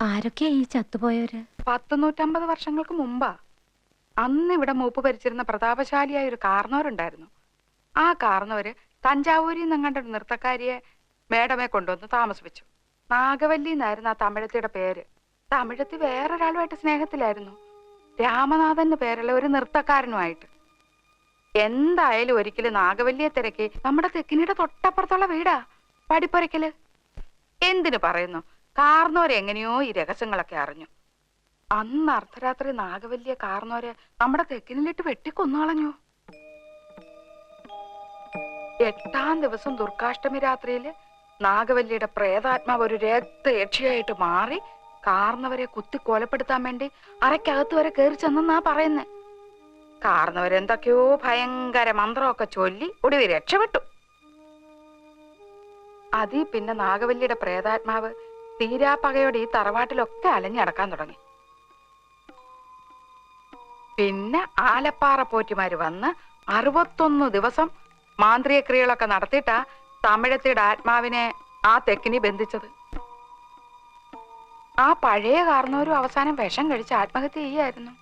ആരൊക്കെയാ ഈ ചത്തുപോയവര്? പത്ത് നൂറ്റമ്പത് വർഷങ്ങൾക്ക് മുമ്പാ അന്ന് ഇവിടെ മൂപ്പ് ഭരിച്ചിരുന്ന പ്രതാപശാലിയായ ഒരു കാർന്നവരുണ്ടായിരുന്നു ആ കാർന്നവര് തഞ്ചാവൂരിൽ നിന്നങ്ങണ്ട ഒരു നൃത്തക്കാരിയെ മേഡമെ കൊണ്ടുവന്ന് താമസിപ്പിച്ചു. നാഗവല്ലി എന്നായിരുന്നു ആ തമിഴത്തിയുടെ പേര്. തമിഴത്തി വേറൊരാളുമായിട്ട് സ്നേഹത്തിലായിരുന്നു. രാമനാഥൻ പേരുള്ള ഒരു നൃത്തക്കാരനുമായിട്ട്. എന്തായാലും ഒരിക്കലും നാഗവല്ലിയെ തിരക്കി നമ്മുടെ തെക്കിനിയുടെ തൊട്ടപ്പുറത്തുള്ള വീടാ പടിപ്പുരയ്ക്കൽ. എന്തിനു പറയുന്നു? കാർന്നോര് എങ്ങനെയോ ഈ രഹസ്യങ്ങളൊക്കെ അറിഞ്ഞു. അന്ന് അർദ്ധരാത്രി നാഗവല്യ കാർന്നോരെ നമ്മുടെ തെക്കിനിലിട്ട് വെട്ടിക്കൊന്നുകളഞ്ഞു. എട്ടാം ദിവസം ദുർഗാഷ്ടമി രാത്രിയിൽ നാഗവല്ലിയുടെ പ്രേതാത്മാവ് ഒരു രക്തയക്ഷിയായിട്ട് മാറി കാർന്നവരെ കുത്തി കൊലപ്പെടുത്താൻ വേണ്ടി അരക്കകത്ത് വരെ കയറി ചെന്നാ പറയുന്നേ. കാർന്നവരെന്തൊക്കെയോ ഭയങ്കര മന്ത്രമൊക്കെ ചൊല്ലി ഒടുവിൽ രക്ഷപ്പെട്ടു. അതി പിന്നെ നാഗവല്ലിയുടെ പ്രേതാത്മാവ് തീരാപ്പകയോടെ ഈ തറവാട്ടിലൊക്കെ അലഞ്ഞടക്കാൻ തുടങ്ങി. പിന്നെ ആലപ്പാറ പോറ്റിമാര് വന്ന് അറുപത്തൊന്ന് ദിവസം മാന്ത്രിക ക്രിയകളൊക്കെ നടത്തിയിട്ടാ തമിഴത്തിയുടെ ആത്മാവിനെ ആ തെക്കിനി ബന്ധിച്ചത്. ആ പഴയ കാർന്നവരും അവസാനം വിഷം കഴിച്ച് ആത്മഹത്യ ചെയ്യായിരുന്നു.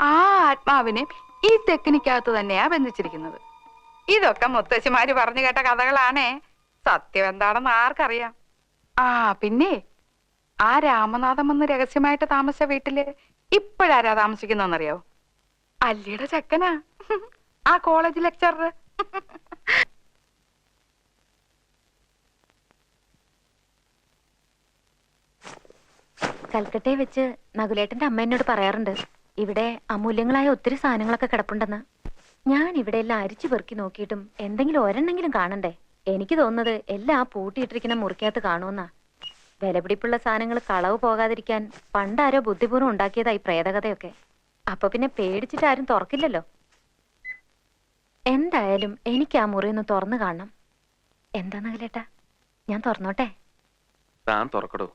ആ ആത്മാവിനെ ഈ തെക്കിനിക്കകത്ത് തന്നെയാ ബന്ധിച്ചിരിക്കുന്നത്. ഇതൊക്കെ മുത്തശ്ശിമാര് പറഞ്ഞു കേട്ട കഥകളാണേ. സത്യം എന്താണെന്ന് ആർക്കറിയാം. ആ പിന്നെ? ആ രാമനാഥം വന്ന് രഹസ്യമായിട്ട് താമസ വീട്ടിൽ ഇപ്പോഴാരാ താമസിക്കുന്നറിയോ അല്ലിയുടെ ചെക്കനാ. ആ കോളേജ് ലെക്ചറർ കൽക്കട്ടയെ വെച്ച് നകുലേട്ടന്റെ അമ്മ എന്നോട് പറയാറുണ്ട് ഇവിടെ അമൂല്യങ്ങളായ ഒത്തിരി സാധനങ്ങളൊക്കെ കിടപ്പുണ്ടെന്ന്. ഞാൻ ഇവിടെ എല്ലാം അരിച്ചു പെറുക്കി നോക്കിയിട്ടും എന്തെങ്കിലും ഒരെണ്ണെങ്കിലും കാണണ്ടേ? എനിക്ക് തോന്നുന്നത് എല്ലാം ആ പൂട്ടിയിട്ടിരിക്കുന്ന മുറിക്കകത്ത് കാണുമെന്നാ. വിലപിടിപ്പുള്ള സാധനങ്ങൾ കളവ് പോകാതിരിക്കാൻ പണ്ടാരോ ബുദ്ധിപൂർവം ഉണ്ടാക്കിയതായി പ്രേതകഥയൊക്കെ. അപ്പൊ പിന്നെ പേടിച്ചിട്ട് ആരും തുറക്കില്ലല്ലോ? എന്തായാലും എനിക്ക് ആ മുറി ഒന്ന് തുറന്നു കാണണം. എന്താ കേട്ടാ ഞാൻ തുറന്നോട്ടെ? താൻ തുറക്കടോ.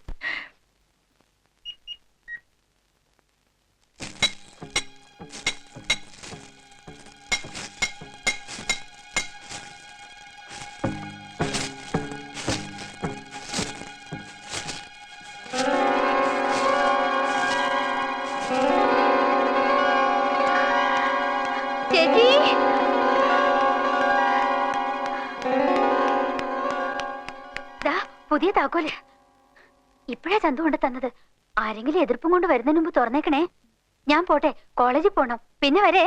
പുതിയ താക്കോൽ. ഇപ്പഴാ ചന്തു കൊണ്ട് തന്നത്. ആരെങ്കിലും എതിർപ്പും കൊണ്ട് വരുന്നതിന് മുമ്പ് തുറന്നേക്കണേ. ഞാൻ പോട്ടെ കോളേജിൽ പോണം. പിന്നെ വരേ.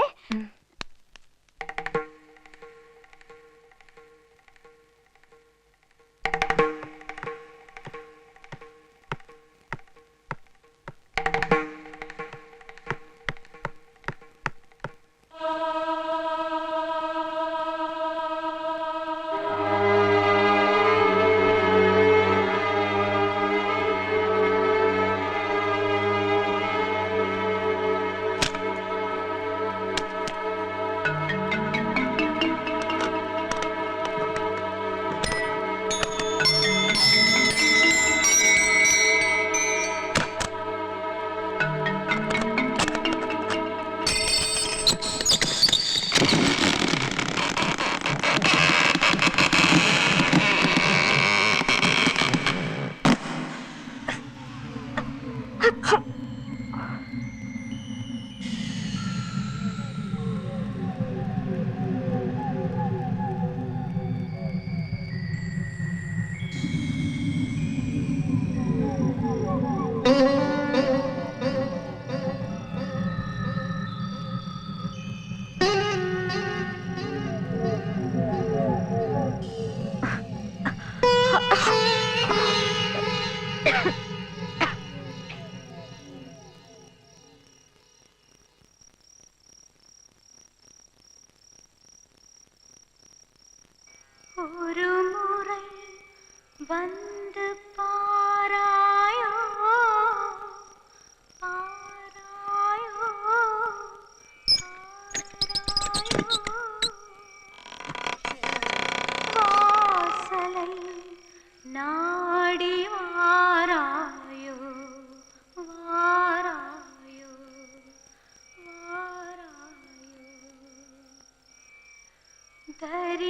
तरी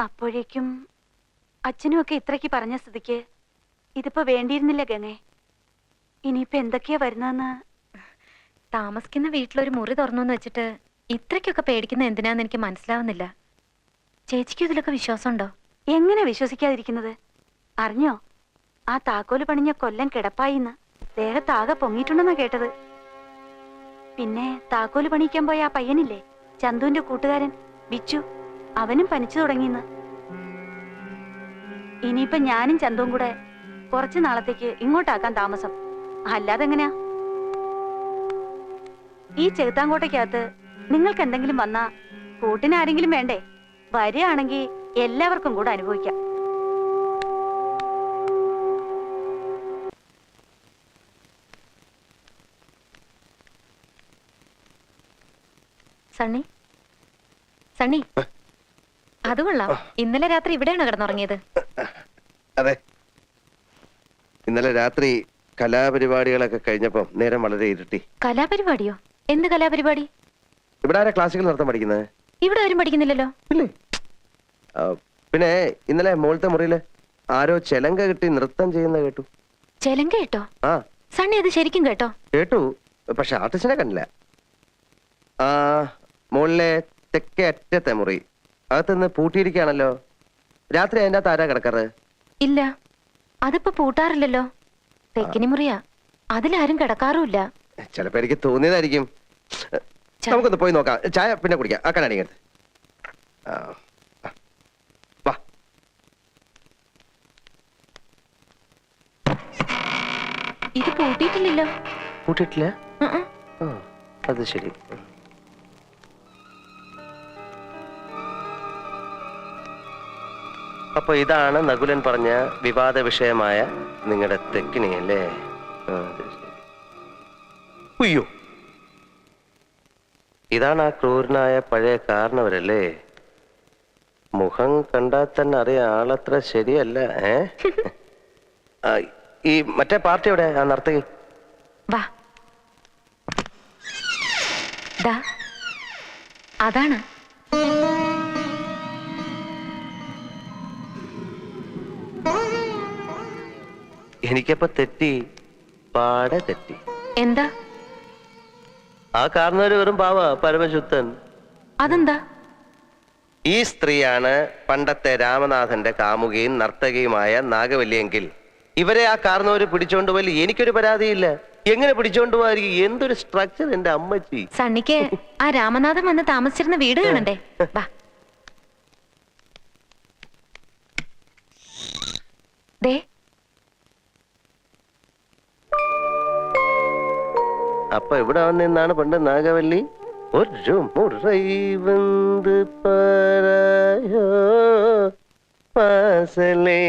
അപ്പോഴേക്കും അച്ഛനും ഒക്കെ ഇത്രയ്ക്ക് പറഞ്ഞ സ്ഥിതിക്ക് ഇതിപ്പോ വേണ്ടിയിരുന്നില്ല ഗംഗേ. ഇനിയിപ്പോ എന്തൊക്കെയാ വരുന്നതെന്ന്? താമസിക്കുന്ന വീട്ടിലൊരു മുറി തുറന്നു വെച്ചിട്ട് ഇത്രയ്ക്കൊക്കെ പേടിക്കുന്ന എന്തിനാന്ന് എനിക്ക് മനസ്സിലാവുന്നില്ല. ചേച്ചിക്കും ഇതിലൊക്കെ വിശ്വാസമുണ്ടോ? എങ്ങനെ വിശ്വസിക്കാതിരിക്കുന്നത്? അറിഞ്ഞോ? ആ താക്കോൽ പണിഞ്ഞ കൊല്ലം കിടപ്പായിന്ന്. ദേഹത്താകെ പൊങ്ങിയിട്ടുണ്ടെന്നാ കേട്ടത്. പിന്നെ താക്കോൽ പണിയിക്കാൻ പോയ ആ പയ്യനില്ലേ? ചന്തുവിന്റെ കൂട്ടുകാരൻ ബിച്ചു. അവനും പനിച്ചു തുടങ്ങിയെന്ന്. ഇനിയിപ്പൊ ഞാനും ചന്തവും കൂടെ കുറച്ചു നാളത്തേക്ക് ഇങ്ങോട്ടാക്കാൻ താമസം. അല്ലാതെ എങ്ങനെയാ ഈ ചെകുത്താങ്കോട്ടയ്ക്കകത്ത് നിങ്ങൾക്ക് എന്തെങ്കിലും വന്നാ കൂട്ടിന് ആരെങ്കിലും വേണ്ടേ? വരികയാണെങ്കിൽ എല്ലാവർക്കും കൂടെ അനുഭവിക്കാം. സണ്ണി? സണ്ണി? അത് കൊള്ളാം. ഇന്നലെ രാത്രി ഇവിടെയാണോ കിടന്നുറങ്ങിയത്? അതെ. ഇന്നലെ രാത്രി കലാപരിപാടികളൊക്കെ കഴിഞ്ഞപ്പം നേരം വളരെ ഇരുട്ടി. കലാപരിപാടിയോ? എന്ത് കലാപരിപാടി? ഇവിടെ ആരാ ക്ലാസിക്കൽ നൃത്തം പഠിക്കുന്നത്? ഇവിടെ ആരും പഠിക്കുന്നില്ലല്ലോ. ആ, പിന്നെ ഇന്നലെ മുകളിലത്തെ മുറിയിൽ ആരോ ചെലങ്ക കിട്ടി നൃത്തം ചെയ്യുന്ന കേട്ടു. ചെലങ്ക കേട്ടോ? ആ. സണ്ണി അത് ശരിക്കും കേട്ടോ? കേട്ടു. പക്ഷെ ആർട്ടിസ്റ്റിനെ കണ്ടില്ല. ആ മുകളിലെ തെക്കേ അറ്റത്തെ മുറി. അകത്തുനിന്ന് പൂട്ടിയിരിക്കുകയാണല്ലോ. രാത്രി അതിന്റെ അകത്ത് ആരാ കിടക്കാറ്? ഇല്ല. അതിപ്പോ പൂട്ടാറില്ലല്ലോ. തെക്കിനി മുറിയാ. അതിലാരും കിടക്കാറുമില്ല. ചിലപ്പോ എനിക്ക് തോന്നിയതായിരിക്കും. നമുക്കൊന്ന് പോയി നോക്കാം. ചായ പിന്നെ കുടിക്കാം. ആ കണ്ണാടി ഇങ്ങടുത്ത്. ആ ആ. വാ. ഇത് പൂട്ടിയിട്ടില്ലല്ലോ. കൂട്ടിട്ടില്ല അത് ശരി. അപ്പൊ ഇതാണ് നകുലൻ പറഞ്ഞ വിവാദ വിഷയമായ നിങ്ങളുടെ തെക്കിനി അല്ലേ ഉയ്യോ. ഇതാണ് ആ ക്രൂരനായ പഴയ കാരണവരല്ലേ? മുഖം കണ്ടാൽ തന്നെ അറിയാം ആളത്ര ശരിയല്ല ഏ? ഈ മറ്റേ പാർട്ടി എവിടെ? ആ നർത്തകി വാ. ദാ. അതാണ്. എനിക്കപ്പോ തെറ്റി പാടെ തെറ്റി. എന്താ? ആ കാരണവര് വെറും പാവ പരമശുദ്ധൻ. അതെന്താ? ഈ സ്ത്രീയാണ് പണ്ടത്തെ രാമനാഥന്റെ കാമുകയും നർത്തകിയുമായ നാഗവല്ലിയെങ്കിൽ. ഇവരെ ആ കാരണവര് പിടിച്ചോണ്ട് പോയി എനിക്കൊരു പരാതിയില്ല. എങ്ങനെ പിടിച്ചോണ്ട് പോകാതിരിക്കും എന്തൊരു സ്ട്രക്ചർ എന്റെ അമ്മച്ചി. സണ്ണിക്ക് ആ രാമനാഥൻ വന്ന് താമസിച്ചിരുന്ന വീട് കാണണ്ടേ? വാ. ദേ അപ്പൊ എവിടെ വന്നാണ് പണ്ട് നാഗവല്ലി? ഒരു മുറൈ വന്ന് പാരായോ? പാസലേ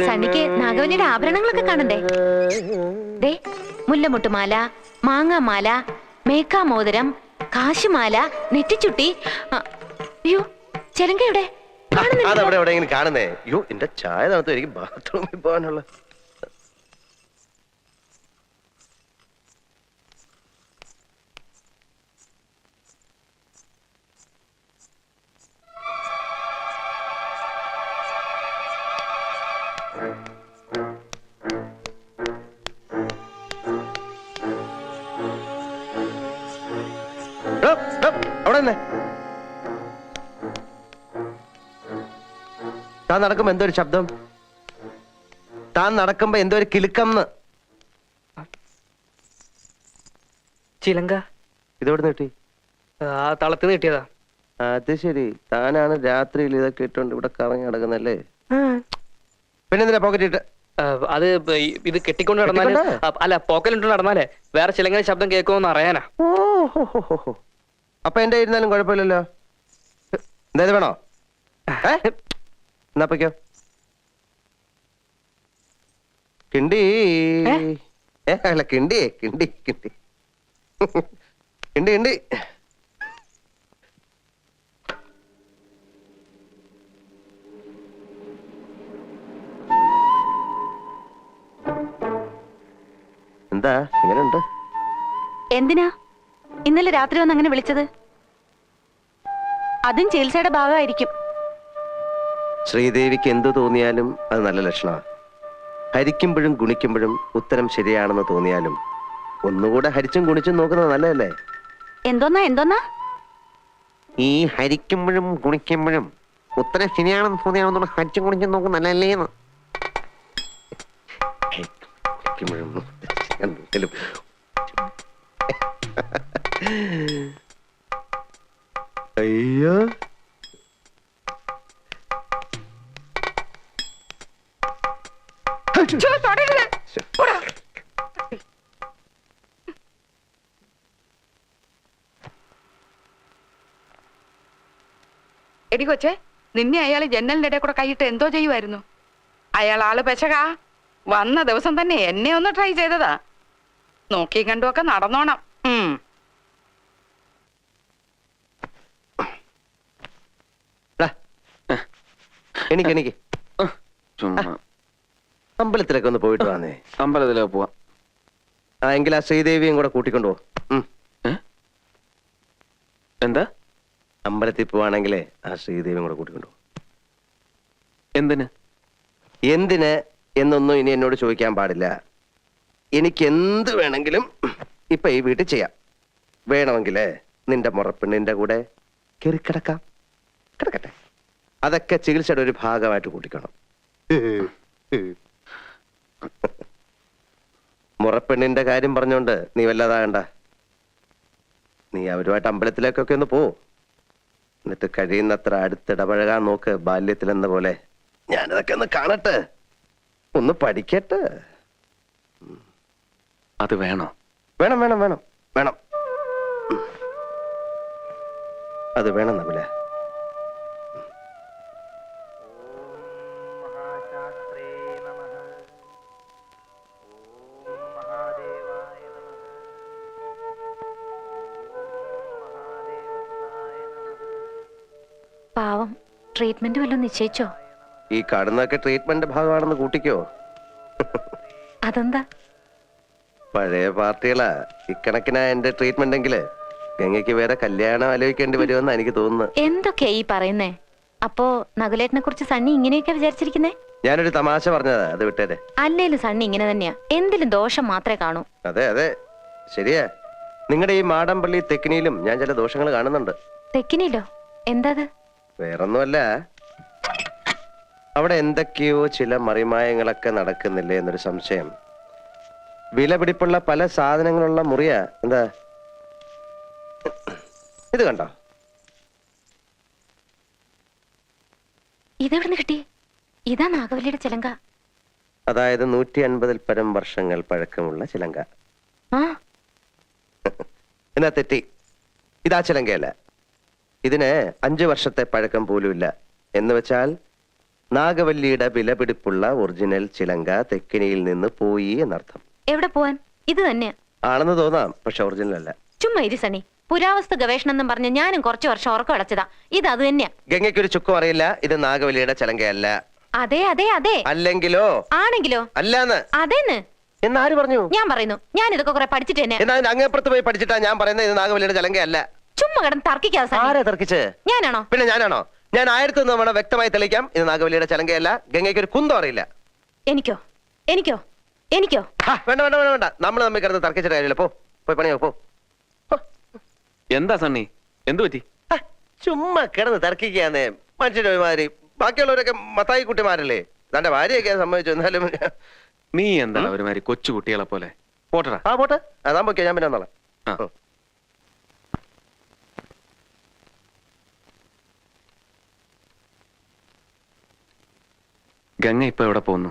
സണ്ണിക്ക് നാഗവല്ലിയുടെ ആഭരണങ്ങളൊക്കെ കാണണ്ടേ? ദേ മുല്ലമുട്ടുമാല മാങ്ങാമാല മേക്കാമോതിരം കാശുമാല നെറ്റിച്ചുട്ടി അയ്യോ ചെലങ്കയുടെ അതവിടെ എവിടെയെങ്കിലും കാണുന്നേ? അയ്യോ എന്റെ ചായ തണുത്തു എനിക്ക് ബാത്റൂമിൽ പോകാനുള്ള അവിടെ നിന്നെ താൻ നടക്കുമ്പോ എന്തോ ഒരു ശബ്ദം? താൻ നടക്കുമ്പോ എന്തോ ഒരു കിലുക്കം ചിലങ്ക. ഇതെവിടെ കിട്ടി? ആ തളത്തിന് കിട്ടിയതാ. അത് ശരി. താനാണ് രാത്രിയിൽ ഇതൊക്കെ ഇട്ടുകൊണ്ട് ഇവിടെ കറങ്ങി നടക്കുന്നല്ലേ പിന്നെ എന്തിനാ പോക്കറ്റ് ഇട്ട് അത് ഇത് കെട്ടിക്കൊണ്ട് നടന്നാൽ അല്ല പോക്കലിട്ട് നടന്നാലേ വേറെ ചിലങ്ങനെ ശബ്ദം കേൾക്കുമെന്ന് അറിയാനാ. അപ്പൊ എന്റെ ഇരുന്നാലും കുഴപ്പമില്ലല്ലോ. എന്തായത് വേണോ? എന്നാ പൊയ്ക്കോ. കിണ്ടി. അല്ല കിണ്ടി കിണ്ടി കിണ്ടി. കിണ്ടി കിണ്ടി. എന്താ? ഇങ്ങനെയുണ്ട് എന്തിനാ? ഇന്നലെ രാത്രി വന്ന് അങ്ങനെ വിളിച്ചത്? അതും ചികിത്സയുടെ ഭാഗമായിരിക്കും. ശ്രീദേവിക്ക് എന്തു തോന്നിയാലും അത് നല്ല ലക്ഷണമാണ് ഹരിക്കുമ്പോഴും ഗുണിക്കുമ്പോഴും ഉത്തരം ശരിയാണെന്ന് തോന്നിയാലും ഒന്നുകൂടെ ഹരിച്ചും ഗുണിച്ചും നോക്കുന്നത് നല്ലതല്ലേ? എന്തോന്നാ എന്തോന്നാ? ഈ ഹരിക്കുമ്പോഴും ഗുണിക്കുമ്പോഴും ഉത്തരം ശരിയാണെന്ന് തോന്നിയാണെന്നുള്ള ഹരിച്ചും ഗുണിച്ചും നോക്കുന്നത് നല്ലതല്ലേന്ന്. ഹരിക്കുമ്പോഴും എന്തെങ്കിലും അയ്യോ. എടി കൊച്ചേ നിന്നെ അയാൾ ജനലിന്റെ ഇടയിൽ കൂടെ കൈയിട്ട് എന്തോ ചെയ്യുമായിരുന്നു അയാൾ ആൾ പെശകാ. വന്ന ദിവസം തന്നെ എന്നെ ഒന്ന് ട്രൈ ചെയ്തതാ. നോക്കി കണ്ടുമൊക്കെ നടന്നോണം. എനിക്ക് എനിക്ക് അമ്പലത്തിലൊക്കെ ഒന്ന് പോയിട്ട് വന്നേ. അമ്പലത്തിലൊക്കെ പോവാം. ആ എങ്കിൽ ആ ശ്രീദേവിയും കൂടെ കൂട്ടിക്കൊണ്ടു എന്താ? അമ്പലത്തിൽ പോവാണെങ്കിലേ ആ ശ്രീദേവിയും കൂടെ കൂട്ടിക്കൊണ്ടു. എന്തിന്? എന്തിന് എന്നൊന്നും ഇനി എന്നോട് ചോദിക്കാൻ പാടില്ല. എനിക്ക് എന്ത് വേണമെങ്കിലും ഇപ്പൊ ഈ വീട്ടിൽ ചെയ്യാം. വേണമെങ്കിലേ നിന്റെ മുറപ്പെണ്ണിന്റെ കൂടെ കയറി കിടക്കാം. കിടക്കട്ടെ. അതൊക്കെ ചികിത്സയുടെ ഒരു ഭാഗമായിട്ട് കൂട്ടിക്കണം. മുറപ്പെണ്ണിന്റെ കാര്യം പറഞ്ഞോണ്ട് നീ വല്ലതാകണ്ട നീ അവരുമായിട്ട് അമ്പലത്തിലേക്കൊക്കെ ഒന്ന് പോ. എന്നിട്ട് കഴിയുന്നത്ര അടുത്തിടപഴകാൻ നോക്ക് ബാല്യത്തിലെന്ന പോലെ. ഞാനതൊക്കെ ഒന്ന് കാണട്ടെ. ഒന്ന് പഠിക്കട്ടെ. അത് വേണോ? വേണം വേണം വേണം. വേണം. അത് വേണം നബില പാവം ട്രീറ്റ്മെന്റ് വല്ലതും നിശ്ചയിച്ചോ? ഈ കാണുന്നതൊക്കെ ട്രീറ്റ്മെന്റ് ഭാഗമാണെന്ന് കൂട്ടിക്കോ. അതെന്താ? പഴയ പാർട്ടികളാ. ഇക്കണക്കിനാ എന്റെ ട്രീറ്റ്മെന്റ് എങ്കിൽ ഗംഗയ്ക്ക് വേറെ കല്യാണം ആലോചിക്കേണ്ടി വരുമെന്ന് എനിക്ക് തോന്നുന്നു എന്തൊക്കെയാ ഈ പറയുന്നേ? അപ്പോ നകുലേട്ടനെ കുറിച്ച് സണ്ണി ഇങ്ങനെയൊക്കെ വിചാരിച്ചിരിക്കുന്നേ? ഞാനൊരു തമാശ പറഞ്ഞതാ അത് വിട്ടേ അല്ലേലും സണ്ണി ഇങ്ങനെ തന്നെയാ. എന്തിലും ദോഷം മാത്രമേ കാണൂ. അതെ അതെ. ശരിയാ. നിങ്ങളുടെ ഈ മാടമ്പള്ളി തെക്കിനിയിലും ഞാൻ ചില ദോഷങ്ങൾ കാണുന്നുണ്ട്. തെക്കിനിയിലോ? എന്താ വേറൊന്നുമല്ല. അവിടെ എന്തൊക്കെയോ ചില മറിമായങ്ങളൊക്കെ നടക്കുന്നില്ലേ എന്നൊരു സംശയം. വിലപിടിപ്പുള്ള പല സാധനങ്ങളുള്ള മുറിയ. എന്താ? ഇത് കണ്ടോ? ഇതെവിടുന്ന് കിട്ടി? ഇതാ നാഗവല്ലിയുടെ ചിലങ്ക. അതായത് നൂറ്റി അൻപതിൽ പരം വർഷങ്ങൾ പഴക്കമുള്ള ചിലങ്ക. ആ. എന്നാ തെറ്റി? ഇതാ ചിലങ്കയല്ല? ഇതിന് അഞ്ചു വർഷത്തെ പഴക്കം പോലുമില്ല എന്ന് വെച്ചാൽ നാഗവല്ലിയുടെ വിലപിടിപ്പുള്ള ഒറിജിനൽ ചിലങ്ക തെക്കിനിയിൽ നിന്ന് പോയി എന്നർത്ഥം. എവിടെ പോവാൻ? ഇത് തന്നെയാ. ആണെന്ന് തോന്നാം പക്ഷെ ഒറിജിനൽ അല്ല. ചുമ്മാ ഇരി സണി പുരാവസ്തു ഗവേഷണം എന്നും പറഞ്ഞ് ഞാനും കുറച്ചു വർഷം ഉറക്കം അടച്ചതാ. ഇത് അത് തന്നെയാ. ഗംഗയ്ക്കൊരു ചുക്കും അറിയില്ല ഇത് നാഗവലിയുടെ ചലങ്കയല്ല. അതെ അതെ അതെ. അല്ലെങ്കിലോ? ആണെങ്കിലോ? അല്ലാന്ന്. അതേന്ന്? എന്നാര് പറഞ്ഞു? ഞാൻ പറയുന്നു. ഞാൻ ഇതൊക്കെ കുറെ പഠിച്ചിട്ട് തന്നെ. എന്നാ അതിന്റെ അങ്ങേപ്പുറത്ത് പോയി പഠിച്ചിട്ടാ ഞാൻ പറയുന്നത് ഇത് നാഗവലിയുടെ ചലങ്കയല്ല. ചുമ്മാ കിടന്ന് തർക്കിക്കാതെ സണ്ണി. ആരാ തർക്കിച്ച്? ഞാനാണോ? പിന്നെ ഞാനാണോ? ഞാൻ ആയിരത്തി തവണ വ്യക്തമായി തെളിയിക്കാം ഇത് നാഗവലിയുടെ ചലങ്കയല്ല ഗംഗയ്ക്ക് ഒരു കുന്തം അറിയില്ല. എനിക്കോ? എനിക്കോ? എനിക്കോ? വേണ്ട വേണ്ട വേണ്ട വേണ്ട. നമ്മൾ തമ്മിൽ കിടന്ന് തർക്കിച്ചിട്ട് കാര്യമില്ല. പോ പോയി പണിയോ പോ. എന്താ സണ്ണി? എന്തു പറ്റി? ചുമ്മാ കിടന്ന് തർക്കിക്കാന്നേ മനുഷ്യന്റെ ഒരുമാതിരി. ബാക്കിയുള്ളവരൊക്കെ മത്തായി കുട്ടിമാരല്ലേ? തന്റെ ഭാര്യയൊക്കെ സമ്മതിച്ചു എന്നാലും. നീ എന്താ ഒരുമാതിരി കൊച്ചു കുട്ടികളെ പോലെ? പോട്ടടാ. ആ പോട്ടെ. അതാ പൊക്കെ ഞാൻ പിന്നെ വന്നോളാം. ഗംഗ ഇപ്പൊ എവിടെ പോകുന്നു?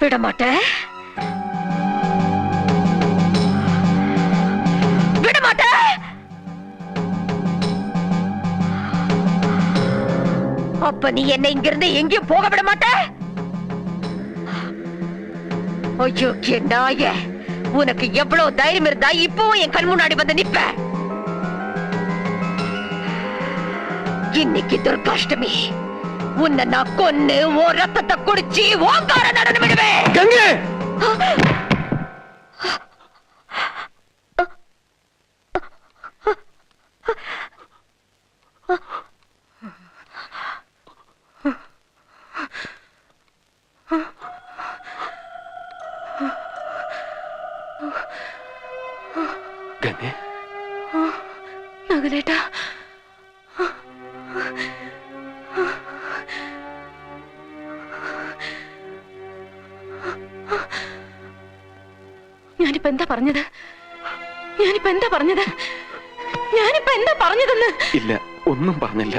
விட மாட்டேன் விட மாட்டேன் அப்ப நீ என்னை இங்கிருந்து எங்கேயும் போக விட மாட்ட அயோக்கிய நாய உனக்கு எவ்வளவு தைரியம் இருந்தா இப்பவும் என் கண் முன்னாடி வந்து நிப்ப. இன்னைக்கு துர்காஷ்டமி. உன்னை நான் கொன்னு ஓ ரத்தத்தை குடிச்சு ஓங்கார நடந்து விடுவேன். கங்கே! கங்கே? நகுலேட்டா. എന്താ ഞാനിപ്പോ എന്താ പറഞ്ഞത്? ഞാനിപ്പോ എന്താ പറഞ്ഞതെന്ന്? ഇല്ല ഒന്നും പറഞ്ഞില്ല.